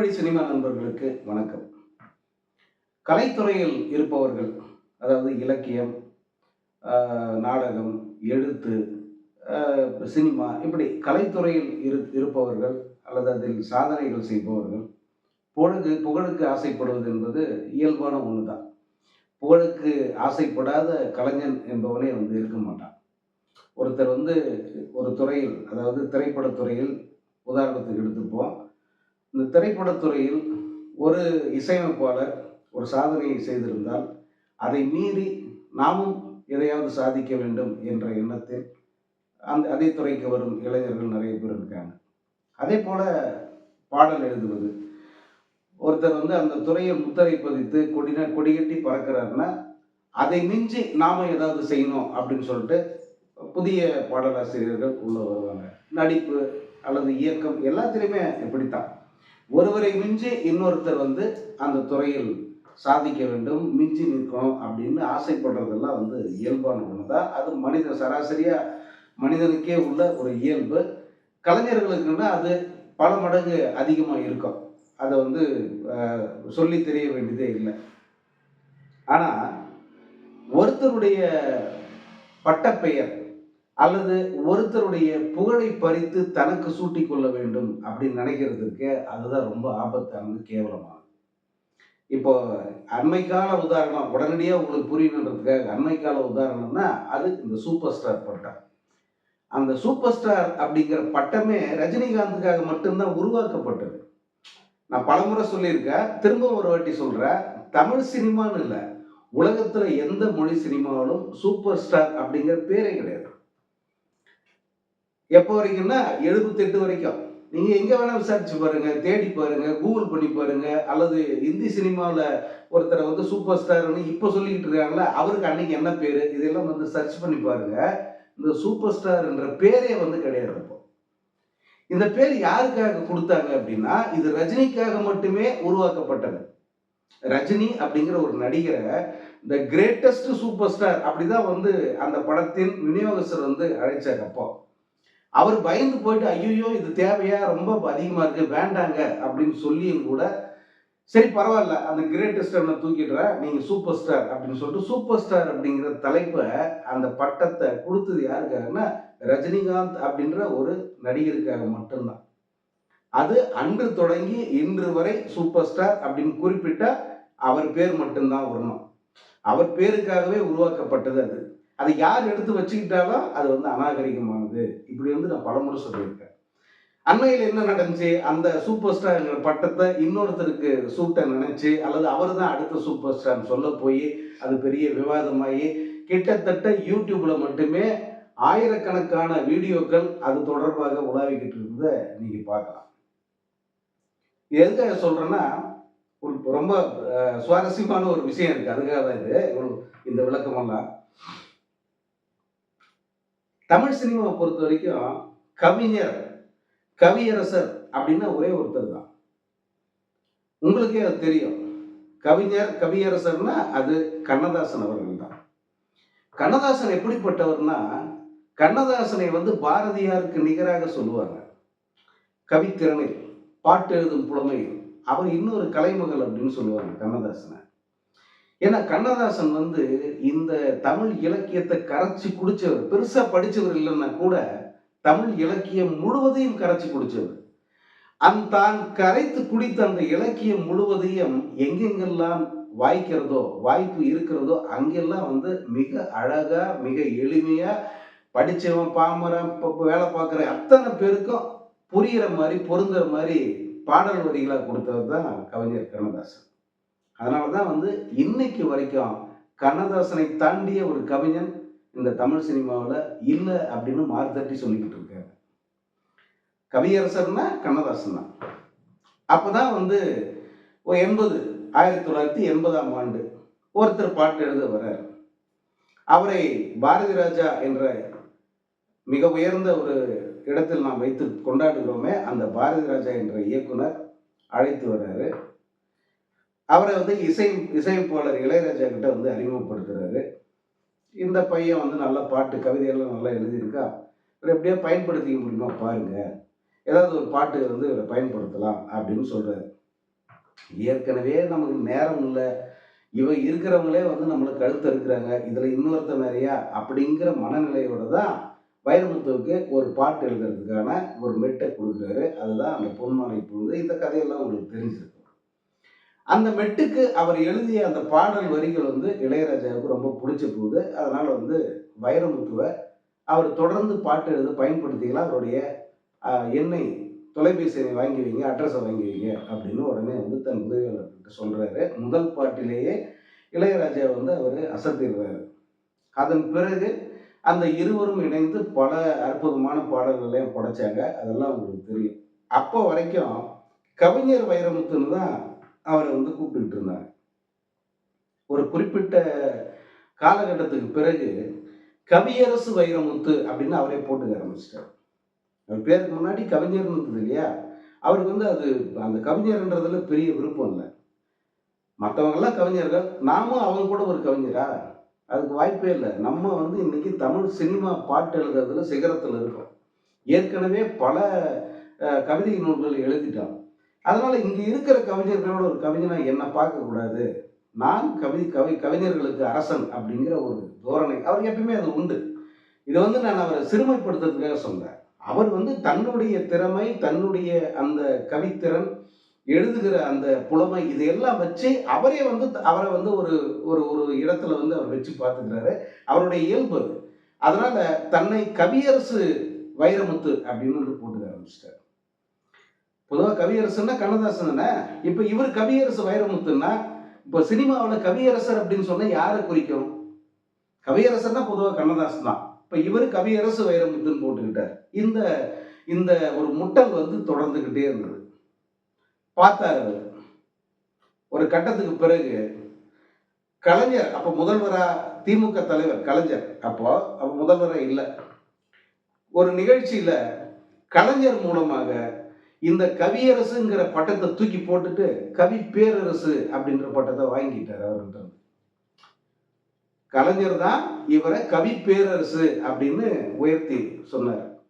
தமிழ்வழி cinema நண்பர்களுக்கு வணக்கம். கலைத்துறையில் இருப்பவர்கள் அதாவது இலக்கியம் நாடகம் எழுத்து சினிமா இப்படி கலைத்துறையில் இரு இருப்பவர்கள் அல்லது அதில் சாதனைகள் செய்பவர்கள் புகழுக்கு புகழுக்கு ஆசைப்படுவது என்பது இயல்பான ஒன்று தான் புகழுக்கு ஆசைப்படாத கலைஞன் என்பவனே வந்து இருக்க மாட்டான். ஒருத்தர் வந்து ஒரு துறையில் அதாவது திரைப்படத்துறையில் உதாரணத்துக்கு எடுத்துப்போம். இந்த திரைப்படத்துறையில் ஒரு இசையமைப்பாளர் ஒரு சாதனையை செய்திருந்தால் அதை மீறி நாமும் எதையாவது சாதிக்க வேண்டும் என்ற எண்ணத்தில் அந்த அதே துறைக்கு வரும் இளைஞர்கள் நிறைய பேர் இருக்காங்க. அதே போல பாடல் எழுதுவது. ஒருத்தர் வந்து அந்த துறையை முத்திரை பதித்து கொடின கொடிகட்டி பறக்கிறாருன்னா அதை மிஞ்சி நாம ஏதாவது செய்யணும் அப்படின்னு சொல்லிட்டு புதிய பாடலாசிரியர்கள் உள்ள வருவாங்க. நடிப்பு அல்லது இயக்கம் எல்லாத்திலையுமே இப்படித்தான். ஒருவரை மிஞ்சி இன்னொருத்தர் வந்து அந்த துறையில் சாதிக்க வேண்டும் மிஞ்சி நிற்கும் அப்படின்னு ஆசைப்படுறதெல்லாம் வந்து இயல்பான ஒன்று தான் அது மனித சராசரியாக மனிதனுக்கே உள்ள ஒரு இயல்பு. கலைஞர்களுக்குன்னா அது பல மடங்கு அதிகமாக இருக்கும். அதை வந்து சொல்லி தெரிய வேண்டியதே இல்லை. ஆனால் ஒருத்தருடைய பட்டப்பெயர் அல்லது ஒருத்தருடைய புகழை பறித்து தனக்கு சூட்டி கொள்ள வேண்டும் அப்படின்னு நினைக்கிறதுக்கு அதுதான் ரொம்ப ஆபத்தானது கேவலமானது. இப்போ அண்மைக்கால உதாரணம் உடனடியாக உங்களுக்கு புரியணுன்றதுக்காக அண்மைக்கால உதாரணம்னா அது இந்த சூப்பர் ஸ்டார் பட்டம். அந்த சூப்பர் ஸ்டார் அப்படிங்கிற பட்டமே ரஜினிகாந்துக்காக மட்டும்தான் உருவாக்கப்பட்டது. நான் பலமுறை சொல்லியிருக்கேன் திரும்ப ஒரு வாட்டி சொல்கிறேன் தமிழ் சினிமான்னு இல்லை உலகத்தில் எந்த மொழி சினிமாவிலும் சூப்பர் ஸ்டார் அப்படிங்கிற பேரே கிடையாது. எப்போ வரைக்கும்னா எழுபத்தெட்டு வரைக்கும். நீங்கள் எங்கே வேணால் விசாரிச்சு பாருங்கள் தேடி பாருங்கள் கூகுள் பண்ணி பாருங்கள் அல்லது இந்தி சினிமாவில் ஒருத்தரை வந்து சூப்பர் ஸ்டார்னு இப்போ சொல்லிக்கிட்டு இருக்காங்களா அவருக்கு அன்னைக்கு என்ன பேர்? இதெல்லாம் வந்து சர்ச் பண்ணி பாருங்கள் இந்த சூப்பர் ஸ்டார்ன்ற பேரே வந்து கிடையாது இப்போ இந்த பேர் யாருக்காக கொடுத்தாங்க அப்படின்னா இது ரஜினிக்காக மட்டுமே உருவாக்கப்பட்டது. ரஜினி அப்படிங்கிற ஒரு நடிகரை த கிரேட்டஸ்ட் சூப்பர் ஸ்டார் அப்படிதான் வந்து அந்த படத்தின் விநியோகஸ்தர் வந்து அழைச்சார் அப்போ. அவர் பயந்து போயிட்டு ஐயோ இது தேவையா? ரொம்ப அதிகமாக இருக்கு வேண்டாங்க அப்படின்னு சொல்லியும் கூட சரி பரவாயில்ல அந்த கிரேட்டஸ்ட் நான் தூக்கிடுறேன் நீங்கள் சூப்பர் ஸ்டார் அப்படின்னு சொல்லிட்டு சூப்பர் ஸ்டார் அப்படிங்கிற தலைப்பை அந்த பட்டத்தை கொடுத்தது யாருக்காகன்னா ரஜினிகாந்த் அப்படின்ற ஒரு நடிகருக்காக மட்டும்தான். அது அன்று தொடங்கி இன்று வரை சூப்பர் ஸ்டார் அப்படின்னு குறிப்பிட்டால் அவர் பேர் மட்டும்தான் வரணும் அவர் பேருக்காகவே உருவாக்கப்பட்டது அது. அதை யார் எடுத்து வச்சுக்கிட்டாலும் அது வந்து அநாகரிகமானது. இப்படி வந்து நான் பலமுறை சொல்லியிருக்கேன். அண்மையில் என்ன நடந்துச்சு? அந்த சூப்பர் ஸ்டார்ங்கிற பட்டத்தை இன்னொருத்தருக்கு சூட்ட நினைச்சு அல்லது அவர் தான் அடுத்த சூப்பர் ஸ்டார்னு சொல்ல போய் அது பெரிய விவாதமாகி கிட்டத்தட்ட யூடியூப்ல மட்டுமே ஆயிரக்கணக்கான வீடியோக்கள் அது தொடர்பாக உலாவிக்கிட்டு இருந்ததை நீங்க பார்க்கலாம். எங்க எதுக்காக சொல்றேன்னா ஒரு ரொம்ப சுவாரஸ்யமான ஒரு விஷயம் இருக்கு. அதுக்காக தான் இது இந்த விளக்கமெல்லாம். தமிழ் சினிமாவை பொறுத்த வரைக்கும் கவிஞர் கவியரசர் அப்படின்னா ஒரே ஒருத்தர் தான். உங்களுக்கே அது தெரியும். கவிஞர் கவியரசர்னா அது கண்ணதாசன் அவர்கள் தான். கண்ணதாசன் எப்படிப்பட்டவர்னா கண்ணதாசனை வந்து பாரதியாருக்கு நிகராக சொல்லுவாங்க. கவித்திறனில் பாட்டு எழுதும் புலமையில். அவர் இன்னொரு கலைமகள் அப்படின்னு சொல்லுவாங்க கண்ணதாசனை. ஏன்னா கண்ணதாசன் வந்து இந்த தமிழ் இலக்கியத்தை கரைச்சி குடிச்சவர். பெருசா படிச்சவர் இல்லைன்னா கூட தமிழ் இலக்கியம் முழுவதையும் கரைச்சி குடிச்சவர். அந் தான் கரைத்து குடித்த அந்த இலக்கியம் முழுவதையும் எங்கெங்கெல்லாம் வாய்க்கிறதோ வாய்ப்பு இருக்கிறதோ அங்கெல்லாம் வந்து மிக அழகா மிக எளிமையா படித்தவன் பாமரன் வேலை பார்க்குற அத்தனை பேருக்கும் புரியிற மாதிரி பொருந்துற மாதிரி பாடல் வரிகளாக கொடுத்தது தான் கவிஞர் கண்ணதாசன். அதனால தான் வந்து இன்னைக்கு வரைக்கும் கண்ணதாசனை தாண்டிய ஒரு கவிஞன் இந்த தமிழ் சினிமாவில் இல்லை அப்படின்னு மார்த்தட்டி சொல்லிக்கிட்டு இருக்காரு. கவியரசர்னா கண்ணதாசன் தான். அப்போதான் வந்து எண்பது ஆயிரத்தி தொள்ளாயிரத்தி எண்பதாம் ஆண்டு ஒருத்தர் பாட்டு எழுத வர்றார். அவரை பாரதி ராஜா என்ற மிக உயர்ந்த ஒரு இடத்தில் நாம் வைத்து கொண்டாடுகிறோமே அந்த பாரதி ராஜா என்ற இயக்குனர் அழைத்து வர்றாரு. அவரை வந்து இசை இசையமைப்பாளர் இளையராஜா கிட்ட வந்து அறிமுகப்படுத்துறாரு. இந்த பையன் வந்து நல்ல பாட்டு கவிதைகள்லாம் நல்லா எழுதியிருக்கா. இவர் எப்படியோ பயன்படுத்திக்க முடியுமா பாருங்க. ஏதாவது ஒரு பாட்டு வந்து இவரை பயன்படுத்தலாம் அப்படின்னு சொல்றாரு. ஏற்கனவே நமக்கு நேரம் இல்லை. இவன் இருக்கிறவங்களே வந்து நம்மளை கழுத்து இருக்கிறாங்க இதில் இன்னொருத்தன் வேறையா அப்படிங்கிற மனநிலையோட தான் வைரமுத்துவுக்கு ஒரு பாட்டு எழுதுறதுக்கான ஒரு மெட்டை கொடுக்குறாரு. அதுதான் அந்த பொன்மானை பொழுது. இந்த கதையெல்லாம் உங்களுக்கு தெரிஞ்சிருக்கும். அந்த மெட்டுக்கு அவர் எழுதிய அந்த பாடல் வரிகள் வந்து இளையராஜாவுக்கு ரொம்ப பிடிச்ச போகுது அதனால் வந்து வைரமுத்துவை அவர் தொடர்ந்து பாட்டு எழுத பயன்படுத்திக்கலாம். அவருடைய எண்ணெய் எண்ணை வாங்கி வைங்க அட்ரஸை வாங்கி வைங்க அப்படின்னு உடனே வந்து தன் உதவியாளர்கிட்ட சொல்கிறாரு முதல் பாட்டிலேயே இளையராஜா வந்து அவர் அசத்திடுறாரு. அதன் பிறகு அந்த இருவரும் இணைந்து பல அற்புதமான பாடல்களையும் படைச்சாங்க. அதெல்லாம் உங்களுக்கு தெரியும். அப்போ வரைக்கும் கவிஞர் வைரமுத்துன்னு தான் அவரை வந்து கூப்பிட்டுக்கிட்டு இருந்தாங்க ஒரு குறிப்பிட்ட காலகட்டத்துக்கு பிறகு கவியரசு வைரமுத்து அப்படின்னு அவரே போட்டுக்க ஆரம்பிச்சிட்டார். அவர் பேருக்கு முன்னாடி கவிஞர்னு இருந்தது இல்லையா? அவருக்கு வந்து அது அந்த கவிஞர்ன்றதுல பெரிய விருப்பம் இல்லை. மற்றவங்கெல்லாம் கவிஞர்கள் நாமும் அவங்க கூட ஒரு கவிஞரா? அதுக்கு வாய்ப்பே இல்லை. நம்ம வந்து இன்னைக்கு தமிழ் சினிமா பாட்டு எழுதுறதுல சிகரத்தில் இருக்கோம். ஏற்கனவே பல கவிதை நூல்கள் எழுதிட்டோம். அதனால இங்க இருக்கிற கவிஞர்களோட ஒரு கவிஞனா என்ன பார்க்கக்கூடாது நான் கவி கவி கவிஞர்களுக்கு அரசன் அப்படிங்கிற ஒரு தோரணை அவர் எப்பயுமே அது உண்டு. இதை வந்து நான் அவரை சிறுமைப்படுத்துறதுக்காக சொன்னேன் அவர் வந்து தன்னுடைய திறமை தன்னுடைய அந்த கவித்திறன் எழுதுகிற அந்த புலமை இதையெல்லாம் வச்சு அவரே வந்து அவரை வந்து ஒரு ஒரு ஒரு இடத்துல வந்து அவர் வச்சு பார்த்துக்கிறாரு. அவருடைய இயல்பு அது. அதனால தன்னை கவியரசு வைரமுத்து அப்படின்னு போட்டுக்க ஆரம்பிச்சிட்டார். பொதுவாக கவியரசுன்னா கண்ணதாசன் தானே? இப்போ இவர் கவியரசு வைரமுத்துன்னா இப்போ சினிமாவில் கவியரசர் அப்படின்னு சொன்னால் யாரை குறிக்கும்? கவியரசர்னா பொதுவாக கண்ணதாசன் தான். இப்போ இவர் கவியரசு வைரமுத்துன்னு போட்டுக்கிட்டார். இந்த இந்த ஒரு முட்டல் வந்து தொடர்ந்துக்கிட்டே இருந்தது. பார்த்தாரு அவர். ஒரு கட்டத்துக்கு பிறகு கலைஞர் அப்போ முதல்வரா திமுக தலைவர் கலைஞர். அப்போ அப்போ முதல்வராக இல்லை. ஒரு நிகழ்ச்சியில் கலைஞர் மூலமாக இந்த கவியரசுங்கிற பட்டத்தை தூக்கி போட்டுட்டு கவி பேரரசு அப்படின்ற பட்டத்தை வாங்கிட்டார் அவர்கிட்ட. கலைஞர் தான் இவரை கவி பேரரசு அப்படின்னு உயர்த்தி சொன்னார்.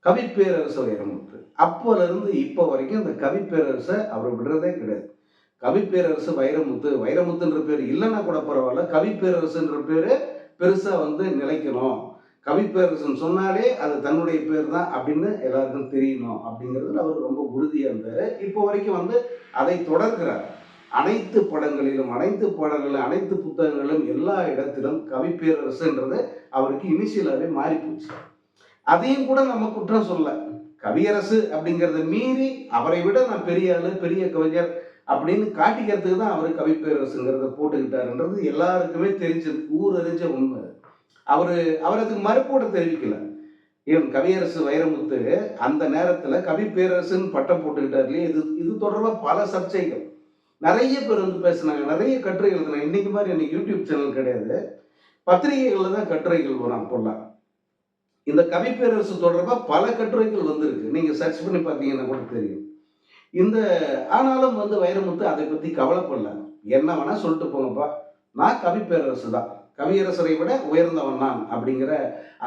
கவி பேரரசு வைரமுத்து. அப்போல இருந்து இப்போ வரைக்கும் இந்த கவி பேரரசை அவர் விடுறதே கிடையாது. கவி பேரரசு வைரமுத்து. வைரமுத்துன்ற பேர் இல்லைன்னா கூட பரவாயில்ல. கவி பேரரசுன்ற பேரு பெருசா வந்து நிலைக்கணும். கவிப்பேரரசன் சொன்னாலே அது தன்னுடைய பேர் தான் அப்படின்னு எல்லாருக்கும் தெரியணும் அப்படிங்கிறதுல அவர் ரொம்ப உறுதியாக இருந்தார். இப்போ வரைக்கும் வந்து அதை தொடர்கிறார். அனைத்து படங்களிலும் அனைத்து பாடல்களிலும் அனைத்து புத்தகங்களிலும் எல்லா இடத்திலும் கவிப்பேரரசுன்றது அவருக்கு இனிஷியலாகவே மாறிப்போச்சு. அதையும் கூட நம்ம குற்றம் சொல்ல கவியரசு அப்படிங்கிறத மீறி அவரை விட நான் பெரிய ஆளு பெரிய கவிஞர் அப்படின்னு காட்டிக்கிறதுக்கு தான் அவர் கவிப்பேரரசுங்கிறத போட்டுக்கிட்டாருன்றது எல்லாருக்குமே தெரிஞ்சது ஊர் அறிஞ்ச உண்மை. அவர் அவர் அதுக்கு மறுப்போட தெரிவிக்கல. இவன் கவியரசு வைரமுத்து அந்த நேரத்தில் கவி பேரரசுன்னு பட்டம் போட்டுக்கிட்டார் இல்லையா இது இது தொடர்பாக பல சர்ச்சைகள். நிறைய பேர் வந்து பேசுனாங்க நிறைய கட்டுரைகள் எழுதுனாங்க. இன்னைக்கு மாதிரி எனக்கு யூடியூப் சேனல் கிடையாது. பத்திரிகைகளில் தான் கட்டுரைகள் வரும் அப்போல்லாம். இந்த கவி பேரரசு தொடர்பாக பல கட்டுரைகள் வந்திருக்கு. நீங்கள் சர்ச் பண்ணி பார்த்தீங்கன்னா கூட தெரியும். இந்த ஆனாலும் வந்து வைரமுத்து அதை பற்றி கவலைப்படல. என்ன வேணால் சொல்லிட்டு போங்கப்பா. நான் கவி பேரரசு தான். கவியரசரை விட உயர்ந்தவன் நான் அப்படிங்கிற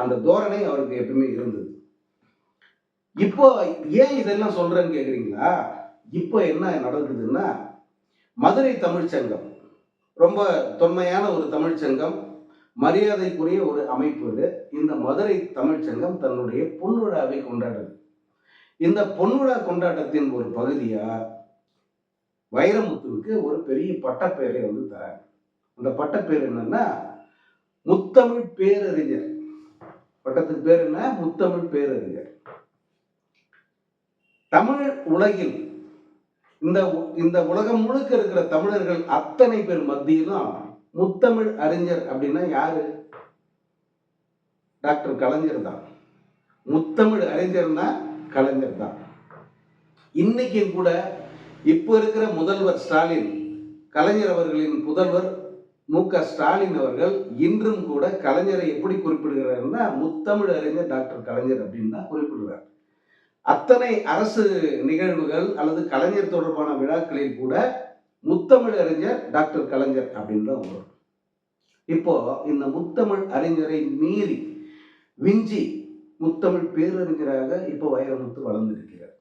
அந்த தோரணை அவருக்கு எப்பவுமே இருந்தது. இப்போ ஏன் இதெல்லாம் சொல்றேன்னு கேக்குறீங்களா? இப்போ என்ன நடக்குதுன்னா மதுரை தமிழ்ச்சங்கம் ரொம்ப தொன்மையான ஒரு தமிழ்ச்சங்கம் மரியாதைக்குரிய ஒரு அமைப்பு இது. இந்த மதுரை தமிழ்ச்சங்கம் தன்னுடைய பொன்விழாவை கொண்டாடுது. இந்த பொன்விழா கொண்டாட்டத்தின் ஒரு பகுதியா வைரமுத்துவுக்கு ஒரு பெரிய பட்டப்பேரை வந்து தராங்க. அந்த பட்டப்பேர் என்னன்னா முத்தமிழ் பேரறிஞர். பட்டத்துக்கு பேர் என்ன? முத்தமிழ் பேரறிஞர். தமிழ் உலகில் இந்த உ- இந்த உலகம் முழுக்க இருக்கிற தமிழர்கள் அத்தனை பேர் மத்தியிலும் முத்தமிழ் அறிஞர் அப்படின்னா யாரு? டாக்டர் கலைஞர் தான். முத்தமிழ் அறிஞர்னா கலைஞர் தான். இன்னைக்கும் கூட இப்போ இருக்கிற முதல்வர் ஸ்டாலின் கலைஞர் அவர்களின் புதல்வர் மு க. ஸ்டாலின் அவர்கள் இன்றும் கூட கலைஞரை எப்படி குறிப்பிடுகிறார்னா முத்தமிழ் அறிஞர் டாக்டர் கலைஞர் அப்படின்னு தான் குறிப்பிடுறார். அத்தனை அரசு நிகழ்வுகள் அல்லது கலைஞர் தொடர்பான விழாக்களில் கூட முத்தமிழ் அறிஞர் டாக்டர் கலைஞர் அப்படின்னு தான் வரும். இப்போ இந்த முத்தமிழ் அறிஞரை மீறி விஞ்சி முத்தமிழ் பேரறிஞராக இப்போ வைரமுத்து வளர்ந்திருக்கிறார்.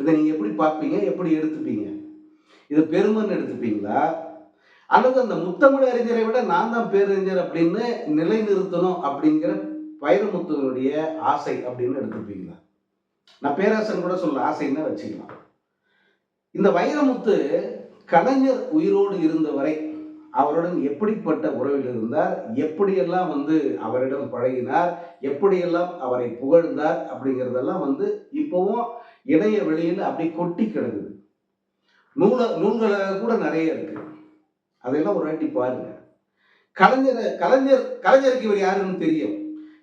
இதை நீங்க எப்படி பார்ப்பீங்க? எப்படி எடுத்துப்பீங்க? இது பெருமன் எடுத்துப்பீங்களா? அல்லது அந்த முத்தமிழ் அறிஞரை விட நான் தான் பேரறிஞர் அப்படின்னு நிலைநிறுத்தணும் அப்படிங்கிற வைரமுத்துவனுடைய ஆசை அப்படின்னு எடுத்துப்பீங்களா நான் பேராசன் கூட சொல்ல ஆசைன்னு வச்சுக்கலாம்? இந்த வைரமுத்து கலைஞர் உயிரோடு இருந்த வரை அவருடன் எப்படிப்பட்ட உறவில் இருந்தார் எப்படியெல்லாம் வந்து அவரிடம் பழகினார் எப்படியெல்லாம் அவரை புகழ்ந்தார் அப்படிங்கிறதெல்லாம் வந்து இப்போவும் இணைய வெளியில் அப்படி கொட்டி கிடக்குது. நூல நூல்களாக கூட நிறைய இருக்குது அதையெல்லாம் ஒரு வாட்டி பாருங்க. கலைஞர் கலைஞர் கலைஞருக்கு இவர் யாருன்னு தெரியும்.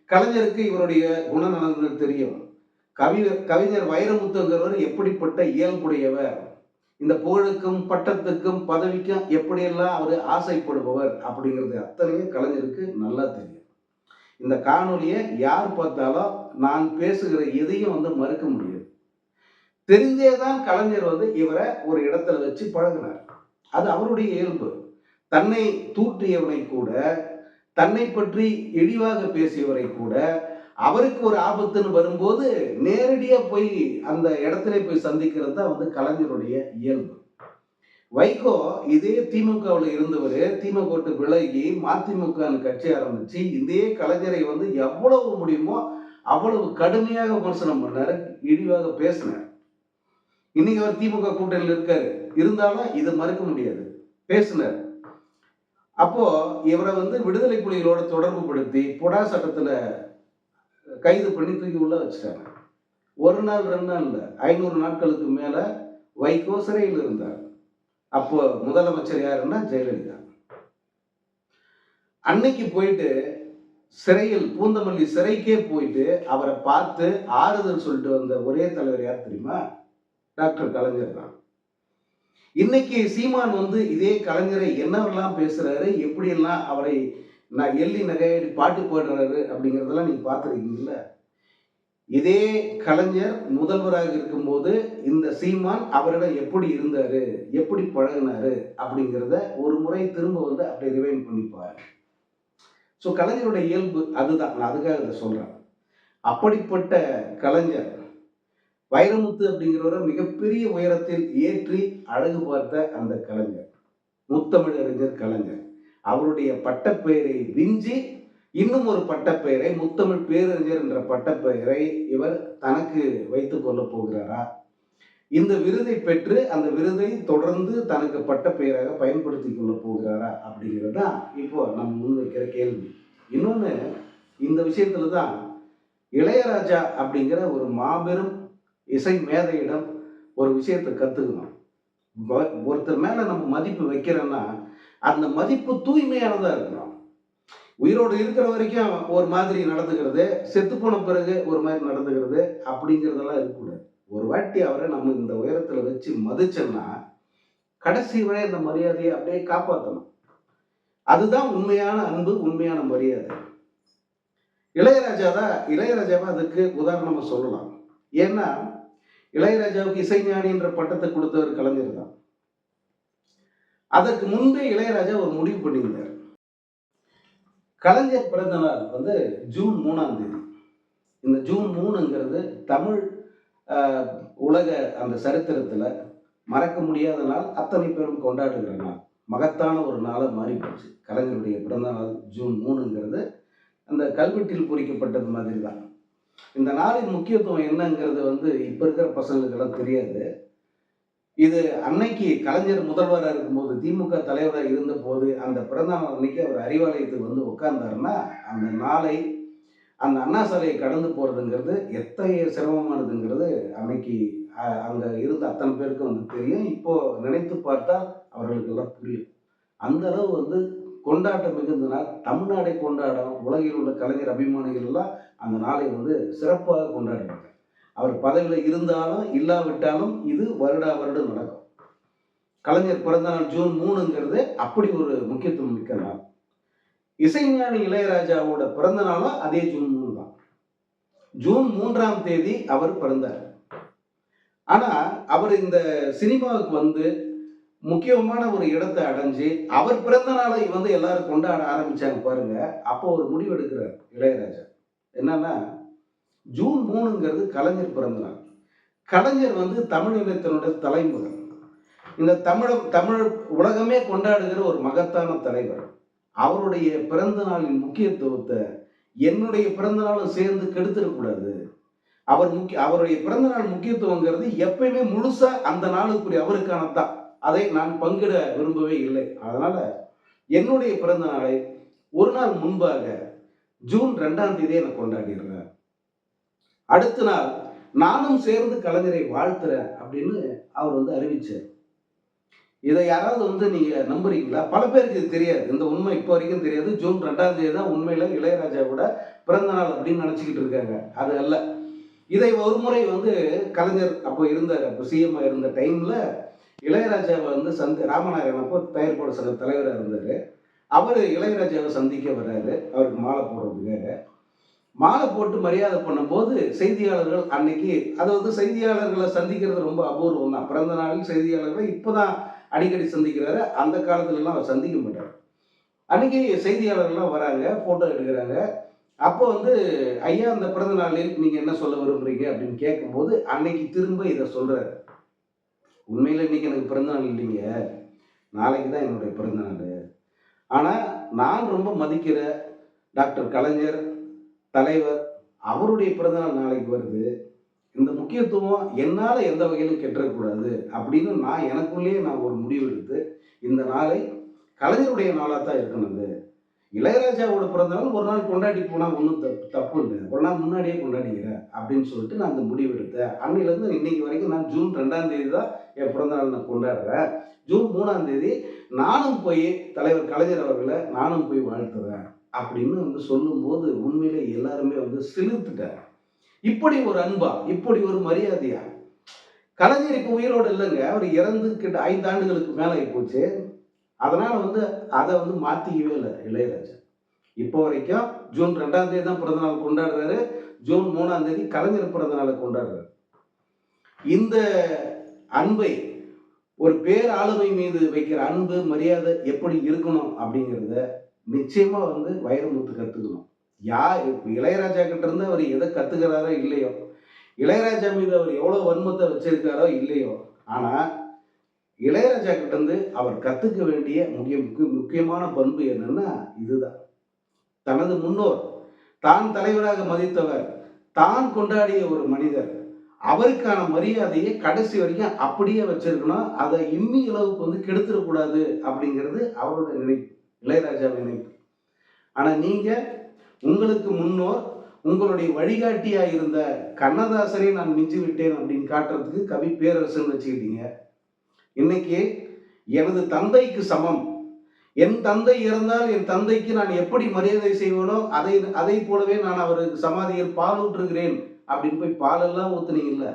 கலைஞருக்கு இவருடைய குணநலன்கள் தெரியும். கவி கவிஞர் வைரமுத்துங்கிறவர் எப்படிப்பட்ட இயல்புடையவர்? இந்த புகழுக்கும் பட்டத்துக்கும் பதவிக்கும் எப்படியெல்லாம் அவர் ஆசைப்படுபவர் அப்படிங்கிறது அத்தனையும் கலைஞருக்கு நல்லா தெரியும். இந்த காணொலியை யார் பார்த்தாலும் நான் பேசுகிற எதையும் வந்து மறுக்க முடியாது. தெரிஞ்சே தான் கலைஞர் வந்து இவரை ஒரு இடத்துல வச்சு பழகினார். அது அவருடைய இயல்பு. தன்னை தூற்றியவனை கூட தன்னை பற்றி இழிவாக பேசியவரை கூட அவருக்கு ஒரு ஆபத்துன்னு வரும்போது நேரடியாக போய் அந்த இடத்துல போய் சந்திக்கிறது தான் வந்து கலைஞருடைய இயல்பு. வைகோ இதே திமுகவில் இருந்தவர் திமுக விலகி மதிமுகன்னு கட்சி ஆரம்பிச்சு இதே கலைஞரை வந்து எவ்வளவு முடியுமோ அவ்வளவு கடுமையாக விமர்சனம் பண்ணார் இழிவாக பேசினார். இன்னைக்கு அவர் திமுக கூட்டணியில் இருக்காரு. இருந்தாலும் இதை மறுக்க முடியாது. பேசினார். அப்போ இவரை வந்து விடுதலை புலிகளோட தொடர்பு படுத்தி புடா சட்டத்தில் கைது பண்ணி தூக்கி உள்ள வச்சுட்டாங்க ஒரு நாள் ரெண்டு நாள் இல்லை ஐநூறு நாட்களுக்கு மேலே வைகோ சிறையில் இருந்தார். அப்போ முதலமைச்சர் யாருன்னா ஜெயலலிதா. அன்னைக்கு போயிட்டு சிறையில் பூந்தமல்லி சிறைக்கே போயிட்டு அவரை பார்த்து ஆறுதல் சொல்லிட்டு வந்த ஒரே தலைவர் யார் தெரியுமா? டாக்டர் கலைஞர் தான். இன்னைக்கு சீமான் வந்து இதே கலைஞரை என்னவெல்லாம் பேசுறாரு எப்படியெல்லாம் அவரை நான் எள்ளி நகையடி பாட்டு பாடுறாரு அப்படிங்கிறதெல்லாம் நீங்க பார்த்துருக்கீங்கல்ல? இதே கலைஞர் முதல்வராக இருக்கும்போது இந்த சீமான் அவரிடம் எப்படி இருந்தாரு எப்படி பழகினாரு அப்படிங்கிறத ஒரு முறை திரும்ப வந்து அப்படி ரிவைன் பண்ணிப்பார் ஸோ கலைஞருடைய இயல்பு அதுதான். நான் அதுக்காக இதை சொல்றேன். அப்படிப்பட்ட கலைஞர் வைரமுத்து அப்படிங்கிறவரை மிகப்பெரிய உயரத்தில் ஏற்றி அழகு பார்த்த அந்த கலைஞர். முத்தமிழறிஞர் கலைஞர். அவருடைய பட்டப்பெயரை விஞ்சி இன்னும் ஒரு பட்டப்பெயரை முத்தமிழ் பேரறிஞர் என்ற பட்டப்பெயரை இவர் தனக்கு வைத்துக் கொள்ள போகிறாரா? இந்த விருதை பெற்று அந்த விருதை தொடர்ந்து தனக்கு பட்டப்பெயராக பயன்படுத்தி கொள்ள போகிறாரா அப்படிங்கிறது தான் இப்போ நம்ம முன்வைக்கிற கேள்வி. இன்னொன்று இந்த விஷயத்துல தான் இளையராஜா அப்படிங்கிற ஒரு மாபெரும் இசை மேதையிடம் ஒரு விஷயத்தை கற்றுக்கணும் ஒருத்தர் மேலே நம்ம மதிப்பு வைக்கிறோன்னா அந்த மதிப்பு தூய்மையானதாக இருக்கணும். உயிரோடு இருக்கிற வரைக்கும் ஒரு மாதிரி நடந்துக்கிறது செத்து போன பிறகு ஒரு மாதிரி நடந்துக்கிறது அப்படிங்கிறதெல்லாம் இருக்கக்கூடாது. ஒரு வாட்டி அவரை நம்ம இந்த உயரத்தில் வச்சு மதிச்சோம்னா கடைசி வரை அந்த மரியாதையை அப்படியே காப்பாற்றணும் அதுதான் உண்மையான அன்பு உண்மையான மரியாதை. இளையராஜா தான் இளையராஜாவை அதுக்கு உதாரணமாக சொல்லலாம். ஏன்னா இளையராஜாவுக்கு இசைஞானி என்ற பட்டத்தை கொடுத்தவர் கலைஞர் தான். அதற்கு முன்பே இளையராஜா ஒரு முடிவு பண்ணியிருந்தார். கலைஞர் பிறந்த நாள் வந்து ஜூன் மூணாம் தேதி. இந்த ஜூன் மூணுங்கிறது தமிழ் ஆஹ், உலக அந்த சரித்திரத்தில் மறக்க முடியாத நாள் அத்தனை பேரும் கொண்டாடுகிற நாள். மகத்தான ஒரு நாளாக மாறி போச்சு கலைஞருடைய பிறந்த நாள் ஜூன் மூணுங்கிறது அந்த கல்வெட்டில் பொறிக்கப்பட்டது மாதிரி தான் இந்த நாளின் முக்கியத்துவம் என்னங்கிறது வந்து இப்போ இருக்கிற பசங்களுக்கெல்லாம் தெரியாது. இது அன்னைக்கு கலைஞர் முதல்வராக இருக்கும்போது திமுக தலைவராக இருந்தபோது அந்த பிறந்தநாள் அன்னைக்கு அவர் அறிவாலயத்துக்கு வந்து உட்கார்ந்தாருன்னா அந்த நாளை அந்த அண்ணா சாலையை கடந்து போகிறதுங்கிறது எத்தகைய சிரமமானதுங்கிறது அன்னைக்கு அங்கே இருந்த அத்தனை பேருக்கும் வந்து தெரியும். இப்போ நினைத்து பார்த்தால் அவர்களுக்கெல்லாம் புரியும். அந்த அளவு வந்து கொண்டாட்டம் மிகுந்த நாள் தமிழ்நாடை கொண்டாடும் உலகில் உள்ள கலைஞர் அபிமானிகள் எல்லாம் அந்த நாளை வந்து சிறப்பாக கொண்டாடுவாங்க அவர் பதவியில் இருந்தாலும் இல்லாவிட்டாலும் இது வருடா வருடம் நடக்கும். கலைஞர் பிறந்த நாள் ஜூன் மூணுங்கிறது அப்படி ஒரு முக்கியத்துவம் மிக்க நாள். இசைஞானி இளையராஜாவோட பிறந்த நாளும் அதே ஜூன் மூணு தான். ஜூன் மூன்றாம் தேதி அவர் பிறந்தார். ஆனால் அவர் இந்த சினிமாவுக்கு வந்து முக்கியமான ஒரு இடத்தை அடைஞ்சு அவர் பிறந்த நாளை வந்து எல்லாரும் கொண்டாட ஆரம்பிச்சாங்க பாருங்க. அப்போ ஒரு முடிவு எடுக்கிறார் இளையராஜா. என்னன்னா ஜூன் மூணுங்கிறது கலைஞர் பிறந்த நாள். கலைஞர் வந்து தமிழ் இனத்தினுடைய தலைமுறை. இந்த தமிழ தமிழ் உலகமே கொண்டாடுகிற ஒரு மகத்தான தலைவர். அவருடைய பிறந்த நாளின் முக்கியத்துவத்தை என்னுடைய பிறந்த நாளும் சேர்ந்து கெடுத்துடக்கூடாது அவர் முக்கிய அவருடைய பிறந்த நாள் முக்கியத்துவங்கிறது எப்பயுமே முழுசா அந்த நாளுக்குரிய அவருக்கான தான் அதை நான் பங்கிட விரும்பவே இல்லை. அதனால என்னுடைய பிறந்த நாளை ஒரு நாள் முன்பாக ஜூன் ரெண்டாம் தேதியை நான் கொண்டாடிடுறேன் அடுத்த நாள் நானும் சேர்ந்து கலைஞரை வாழ்த்துறேன் அப்படின்னு அவர் வந்து அறிவிச்சார். இதை யாராவது வந்து நீங்க நம்புறீங்களா? பல பேருக்கு இது தெரியாது. இந்த உண்மை இப்போ வரைக்கும் தெரியாது. ஜூன் ரெண்டாம் தேதி தான் உண்மையில இளையராஜாவோட பிறந்த நாள் அப்படின்னு நினச்சிக்கிட்டு இருக்காங்க. அது அல்ல. இதை ஒரு முறை வந்து கலைஞர் அப்போ இருந்த அப்போ சிஎம்ஐ இருந்த டைம்ல இளையராஜாவை வந்து சந்தி ராமநாயகன் அப்போ தயாரிப்பாளர் சங்க தலைவராக இருந்தார். அவர் இளையராஜாவை சந்திக்க வர்றாரு அவருக்கு மாலை போடுறதுக்காக. மாலை போட்டு மரியாதை பண்ணும்போது செய்தியாளர்கள் அன்னைக்கு அதாவது செய்தியாளர்களை சந்திக்கிறது ரொம்ப அபூர்வம் தான். பிறந்த நாளில் செய்தியாளர்களை இப்போதான் அடிக்கடி சந்திக்கிறாரு. அந்த காலத்துலலாம் அவர் சந்திக்க மாட்டார். அன்னைக்கு செய்தியாளர்கள்லாம் வராங்க ஃபோட்டோ எடுக்கிறாங்க. அப்போ வந்து ஐயா அந்த பிறந்த நாளில் நீங்கள் என்ன சொல்ல விரும்புறீங்க? அப்படின்னு கேட்கும்போது அன்னைக்கு திரும்ப இதை சொல்கிறாரு உண்மையில் இன்றைக்கி எனக்கு பிறந்தநாள் இல்லைங்க. நாளைக்கு தான் என்னுடைய பிறந்த நாள். ஆனால் நான் ரொம்ப மதிக்கிற டாக்டர் கலைஞர் தலைவர் அவருடைய பிறந்தநாள் நாளைக்கு வருது. இந்த முக்கியத்துவம் என்னால் எந்த வகையிலும் கெட்டுறக்கூடாது அப்படின்னு நான் எனக்குள்ளேயே நான் ஒரு முடிவு எடுத்து இந்த நாளை கலைஞருடைய நாளாக தான் இருக்கணும் அது இளையராஜாவோட பிறந்தநாள் ஒரு நாள் கொண்டாடி போனால் ஒன்றும் தப்பு தப்பு இல்லை ஒரு நாள் முன்னாடியே கொண்டாடிக்கிறேன் அப்படின்னு சொல்லிட்டு நான் அந்த முடிவு எடுத்தேன். அன்னையிலேருந்து இன்னைக்கு வரைக்கும் நான் ஜூன் ரெண்டாம் தேதி தான் என் பிறந்தநாள் நான் கொண்டாடுறேன். ஜூன் மூணாம் தேதி நானும் போய் தலைவர் கலைஞர் அவர்களை நானும் போய் வாழ்த்துறேன் அப்படின்னு வந்து சொல்லும்போது உண்மையிலே எல்லாருமே வந்து சிலிர்த்துட்டாங்க. இப்படி ஒரு அன்பா இப்படி ஒரு மரியாதையா? கலைஞர் இப்போ உயிரோடு இல்லைங்க. அவர் இறந்து கிட்ட ஐந்து ஆண்டுகளுக்கு மேலே போச்சு. அதனால வந்து அதை வந்து மாற்றிக்கவே இல்லை இளையராஜா. இப்போ வரைக்கும் ஜூன் ரெண்டாம் தேதி தான் பிறந்தநாள் கொண்டாடுறாரு. ஜூன் மூணாம் தேதி கலைஞர் பிறந்தநாளை கொண்டாடுறாரு. இந்த அன்பை ஒரு பேர் ஆளுமை மீது வைக்கிற அன்பு மரியாதை எப்படி இருக்கணும் அப்படிங்கிறத நிச்சயமா வந்து வைரமுத்து கத்துக்கணும். யார் இப்போ இளையராஜா கிட்ட இருந்து அவர் எதை கத்துக்கிறாரோ இல்லையோ? இளையராஜா மீது அவர் எவ்வளவு வன்மத்தை வச்சிருக்காரோ இல்லையோ? ஆனா இளையராஜா கிட்ட இருந்து அவர் கத்துக்க வேண்டிய முக்கிய முக்கியமான பண்பு என்னன்னா இதுதான். தனது முன்னோர் தான் தலைவராக மதித்தவர் தான் கொண்டாடிய ஒரு மனிதர் அவருக்கான மரியாதையை கடைசி வரைக்கும் அப்படியே வச்சிருக்கணும். அதை இம்மி அளவுக்கு வந்து கெடுத்துடக்கூடாது அப்படிங்கிறது அவரோட நினைப்பு இளையராஜா நினைப்பு. ஆனா நீங்க உங்களுக்கு முன்னோர் உங்களுடைய வழிகாட்டியாக இருந்த கண்ணதாசனை நான் மிஞ்சி விட்டேன் அப்படின்னு காட்டுறதுக்கு கவி பேரரசன் வச்சுக்கிட்டீங்க. இன்னைக்கு எனது தந்தைக்கு சமம். என் தந்தை இறந்தால் என் தந்தைக்கு நான் எப்படி மரியாதை செய்வேனோ அதை அதை போலவே நான் அவருக்கு சமாதியில் பால் ஊற்றுகிறேன் அப்படின்னு போய் பாலெல்லாம் ஊத்துனீங்கல்ல.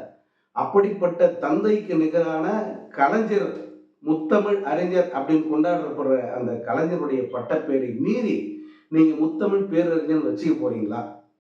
அப்படிப்பட்ட தந்தைக்கு நிகரான கலைஞர் முத்தமிழ் அறிஞர் அப்படின்னு கொண்டாடப்படுற அந்த கலைஞருடைய பட்டப்பேரை மீறி நீங்க முத்தமிழ் பேரறிஞர் வச்சுக்க போறீங்களா?